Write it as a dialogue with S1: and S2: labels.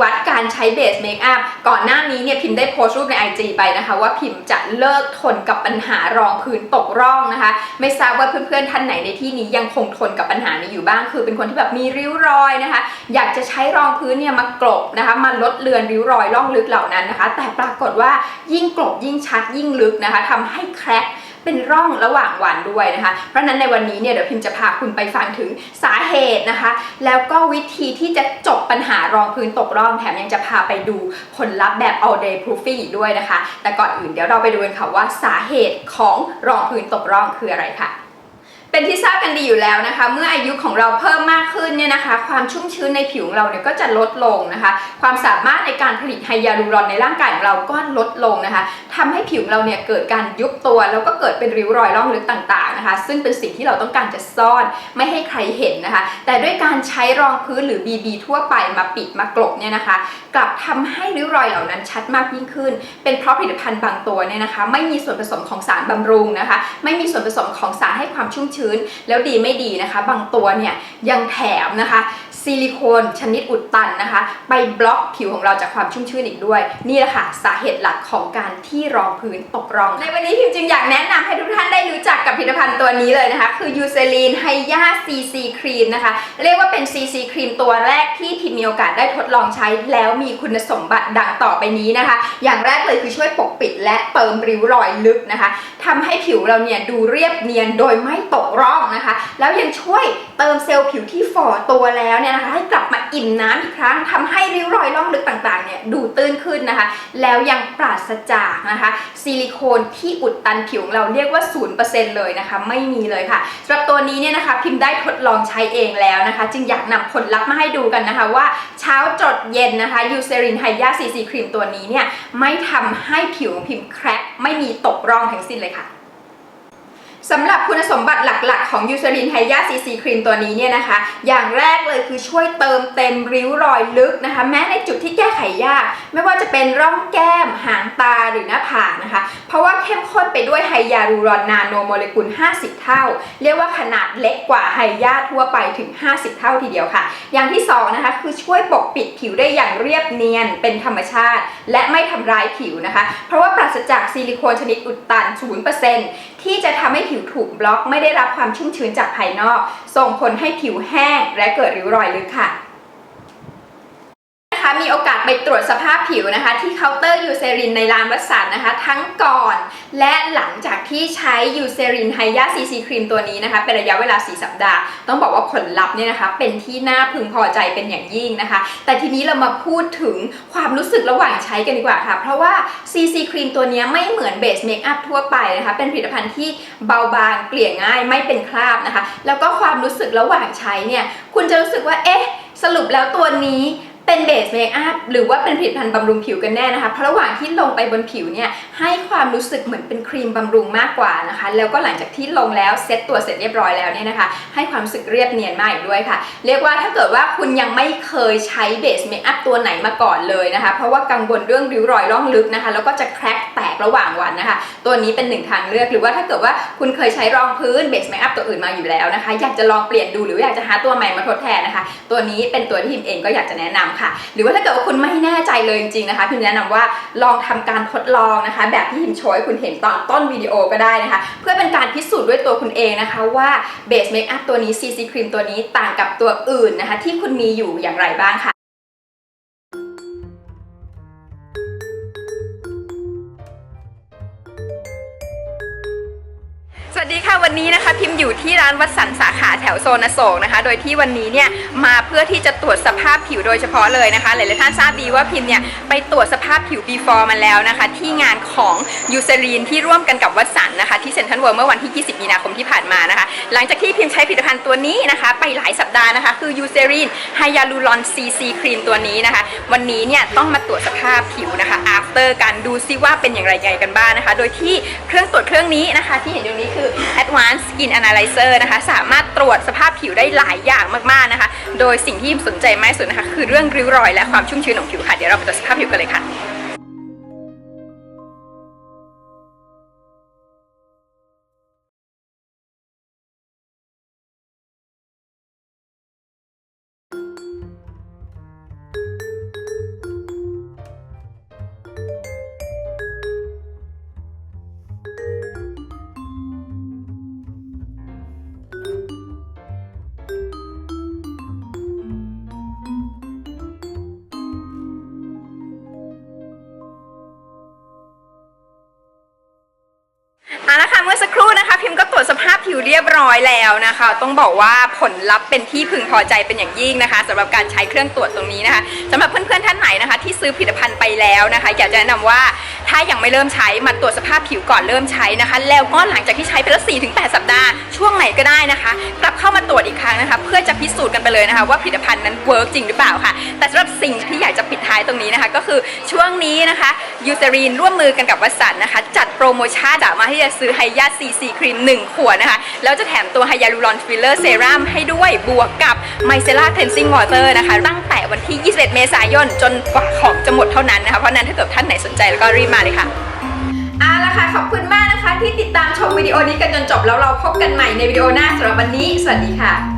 S1: วัติการใช้เบสเมคอัพก่อนหน้านี้เนี่ยพิมพ์ได้โพสต์รูปใน IG ไปนะคะ ว่าพิมพ์จะเลิกทนกับปัญหารองพื้นตกร่องนะคะ ไม่ทราบว่าเพื่อนๆท่านไหนในที่นี้ยังคงทนกับปัญหานี้อยู่บ้าง คือเป็นคนที่แบบมีริ้วรอยนะคะ อยากจะใช้รองพื้นเนี่ยมากลบนะคะมาลดเลือนริ้วรอยร่องลึกเหล่านั้นนะคะ แต่ปรากฏว่ายิ่งกลบยิ่งชัดยิ่งลึกนะคะทำให้แคร็ก เป็นร่องระหว่างวันด้วยนะคะ เพราะนั้นในวันนี้เนี่ยเดี๋ยวพิมจะพาคุณไปฟังถึงสาเหตุนะคะ แล้วก็วิธีที่จะจบปัญหารองพื้นตกร่องแถมยังจะพาไปดูผลลัพธ์แบบ all day proofing อีกด้วยนะคะ แต่ก่อนอื่นเดี๋ยวเราไปดูกันค่ะว่าสาเหตุของรองพื้นตกร่องคืออะไรค่ะ เป็นที่ทราบกันดีอยู่แล้วนะคะ เมื่ออายุของเราเพิ่มมากขึ้นเนี่ยนะคะ ความชุ่มชื้นในผิวของเราเนี่ยก็จะลดลงนะคะ ความสามารถในการผลิตไฮยาลูรอนในร่างกายของเราก็ลดลงนะคะทำให้ผิวเราเนี่ยเกิดการยุบตัวแล้วก็เกิดเป็นริ้วรอยร่องลึกต่างๆนะคะ ซึ่งเป็นสิ่งที่เราต้องการจะซ่อนไม่ให้ใครเห็นนะคะ แต่ด้วยการใช้รองพื้นหรือ BB ทั่วไปมาปิดมากลบเนี่ยนะคะ กลับทำให้ริ้วรอยเหล่านั้นชัดมากยิ่งขึ้น เป็นเพราะผลิตภัณฑ์บางตัวเนี่ยนะคะ ไม่มีส่วนผสมของสารบำรุงนะคะ ไม่มีส่วนผสมของสารให้ความชุ่มชื้นแล้วดีไม่ดีนะคะ บางตัวเนี่ยยังแถมนะคะซิลิโคนชนิดอุดตันนะคะ ไปบล็อกผิวของเราจากความชุ่มชื้นอีกด้วย นี่แหละค่ะสาเหตุหลักของการที่รองพื้นตกรอง ในวันนี้พิมจึงอยากแนะนำให้ทุกท่านได้ ตัวนี้เลยนะคะ คือยูเซรีนไฮยาซีซีครีมนะคะ เรียกว่าเป็นซีซีครีมตัวแรกที่พิมมีโอกาสได้ทดลองใช้แล้วมีคุณสมบัติดังต่อไปนี้นะคะ อย่างแรกเลยคือช่วยปกปิดและเติมริ้วรอยลึกนะคะทำให้ผิวเราเนี่ยดูเรียบเนียนโดยไม่ตกร่องนะคะ แล้วยังช่วยเติมเซลล์ผิวที่ฝ่อตัวแล้วเนี่ยนะคะให้กลับมาอิ่มน้ำอีกครั้งทำให้ริ้วรอยร่องลึกต่างๆเนี่ยดูตื้นขึ้นนะคะ แล้วยังปราศจากนะคะ ซิลิโคนที่อุดตันผิวเราเรียกว่า 0%เลยนะคะไม่ไม่มีเลยค่ะสำหรับตัวนี้เนี่ยนะคะพิมพ์ได้ทดลองใช้เองแล้วนะคะ จึงอยากนำผลลัพธ์มาให้ดูกันนะคะว่าเช้าจดเย็นนะคะยูเซรินไฮยาซีซีครีมตัวนี้เนี่ยไม่ทำให้ผิวของพิมพ์แครกไม่มีตกร่องทั้งสิ้นเลยค่ะ สำหรับคุณสมบัติหลักๆ ของยูเซรินไฮยาซีซีครีมตัวนี้เนี่ยนะคะ อย่างแรกเลยคือช่วยเติมเต็มริ้วรอยลึกนะคะ แม้ในจุดที่แก้ไขยาก ไม่ว่าจะเป็นร่องแก้ม หางตาหรือหน้าผากนะคะ เพราะว่าเข้มข้นไปด้วยไฮยาลูรอนนาโนโมเลกุล 50 เท่า เรียกว่าขนาดเล็กกว่าไฮยาทั่วไปถึง 50 เท่าทีเดียวค่ะ อย่างที่สองนะคะคือช่วยปกปิดผิวได้อย่างเรียบเนียนเป็นธรรมชาติ และไม่ทำร้ายผิวนะคะ เพราะว่าปราศจากซิลิโคนชนิดอุดตัน 0%ที่จะทำให้ผิวถูกบล็อกไม่ได้รับความชุ่มชื้นจากภายนอก ส่งผลให้ผิวแห้งและเกิดริ้วรอยลึกค่ะนะคะ มีโอกาสไปตรวจสภาพผิวนะคะ ที่เคาน์เตอร์ยูเซรินในร้านวัสสันนะคะ ทั้งก่อน และหลังจากที่ใช้ยูเซรินไฮยาซีซีครีมตัวนี้นะคะ เป็นระยะเวลา 4 สัปดาห์ ต้องบอกว่าผลลัพธ์เนี่ยนะคะ เป็นที่น่าพึงพอใจเป็นอย่างยิ่งนะคะ แต่ทีนี้เรามาพูดถึงความรู้สึกระหว่างใช้กันดีกว่าค่ะ เพราะว่าซีซีครีมตัวนี้ไม่เหมือนเบสเมคอัพทั่วไปนะคะ เป็นผลิตภัณฑ์ที่เบาบางเกลี่ยง่ายไม่เป็นคราบนะคะ แล้วก็ความรู้สึกระหว่างใช้เนี่ย คุณจะรู้สึกว่า เอ๊ะ สรุปแล้วตัวนี้ เป็นเบสเมคอัพหรือว่าเป็นผลิตภัณฑ์บำรุงผิวกันแน่นะคะเพราะระหว่างที่ลงไปบนผิวเนี่ยให้ความรู้สึกเหมือนเป็นครีมบำรุงมากกว่านะคะ แล้วก็หลังจากที่ลงแล้วเซ็ตตัวเสร็จเรียบร้อยแล้วเนี่ยนะคะ ให้ความรู้สึกเรียบเนียนมากอีกด้วยค่ะ เรียกว่าถ้าเกิดว่าคุณยังไม่เคยใช้เบสเมคอัพตัวไหนมาก่อนเลยนะคะ เพราะว่ากังวลเรื่องริ้วรอยร่องลึกนะคะ แล้วก็จะแคร็กแตก ระหว่างวันนะคะ ตัวนี้เป็นหนึ่งทางเลือกหรือว่าถ้าเกิดว่าคุณเคยใช้รองพื้นเบสเมคอัพตัวอื่นมาอยู่แล้วนะคะ อยากจะลองเปลี่ยนดูหรืออยากจะหาตัวใหม่มาทดแทนนะคะ ตัวนี้เป็นตัวที่พิมเองก็อยากจะแนะนำค่ะ หรือว่าถ้าเกิดว่าคุณไม่แน่ใจเลยจริงๆนะคะพิมแนะนำว่าลองทำการทดลองนะคะ แบบที่พิมโชว์ให้คุณเห็นตอนต้นวิดีโอก็ได้นะคะ เพื่อเป็นการพิสูจน์ด้วยตัวคุณเองนะคะว่าเบสเมคอัพตัวนี้ CC ครีมตัวนี้ต่างกับตัวอื่นนะคะ ที่คุณมีอยู่อย่างไรบ้างค่ะ สวัสดีค่ะวันนี้นะคะพิมพ์อยู่ที่ร้านวัดสันสาขาแถวโซนโศกนะคะ โดยที่วันนี้เนี่ยมาเพื่อที่จะตรวจสภาพผิวโดยเฉพาะเลยนะคะ หลายๆท่านทราบดีว่าพิมพ์เนี่ยไปตรวจสภาพผิว before มาแล้วนะคะ ที่งานของยูเซรีนที่ร่วมกันกับวัดสันนะคะ ที่เซ็นทรัลเวิร์เมื่อวันที่ 20 มีนาคมที่ผ่านมานะคะ หลังจากที่พิมพ์ใช้ผลิตภัณฑ์ตัวนี้นะคะ ไปหลายสัปดาห์นะคะ คือยูเซรีนไฮยาลูรอนซีซีครีมตัวนี้นะคะ วันนี้เนี่ยต้องมาตรวจสภาพผิวนะคะ after การดูซิว่าเป็นอย่างไรไงกันบ้างนะคะ โดยที่เครื่องตรวจเครื่องนี้นะคะ ที่เห็นอยู่นี้คือ Advanced Skin Analyzer นะคะ สามารถตรวจสภาพผิวได้หลายอย่างมากๆนะคะ โดยสิ่งที่สนใจมากสุดนะคะ คือเรื่องริ้วรอยและความชุ่มชื้นของผิวค่ะ เดี๋ยวเราไปตรวจสภาพผิวกันเลยค่ะ เรียบร้อยแล้วนะคะ ต้องบอกว่าผลลัพธ์เป็นที่พึงพอใจเป็นอย่างยิ่งนะคะสำหรับการใช้เครื่องตรวจตรงนี้นะคะสำหรับเพื่อนๆท่านไหนนะคะ ที่ซื้อผลิตภัณฑ์ไปแล้วนะคะ อยากจะแนะนำว่า ถ้ายังไม่เริ่มใช้มาตรวจสภาพผิวก่อนเริ่มใช้นะคะ แล้วก็หลังจากที่ใช้ไปแล้ว4ถึง8สัปดาห์ช่วงไหนก็ได้นะคะ กลับเข้ามาตรวจอีกครั้งนะคะ เพื่อจะพิสูจน์กันไปเลยนะคะ ว่าผลิตภัณฑ์นั้นเวิร์กจริงหรือเปล่าค่ะ แต่สำหรับสิ่งที่อยากจะปิดท้ายตรงนี้นะคะ ก็คือช่วงนี้นะคะยูเซรีนร่วมมือกันกับวัสันนะคะ จัดโปรโมชั่นสามารถที่จะซื้อไฮยาซีซีครีม1ขวดนะคะแล้วจะแถมตัวไฮยาลูรอนฟิลเลอร์เซรั่มให้ด้วยบวกกับไมเซล่าเทนซิ่งวอเตอร์นะคะตั้งแต่วันที่ 21 เมษายนจนกว่าของจะหมดเท่านั้นนะคะเพราะฉะนั้นถ้าเกิดท่านไหนสนใจแล้วก็รีบมาเลยค่ะเอาละค่ะขอบคุณมากนะคะ ที่ติดตามชมวิดีโอนี้กันจนจบแล้วเราพบกันใหม่ในวิดีโอหน้าสำหรับวันนี้ สวัสดีค่ะ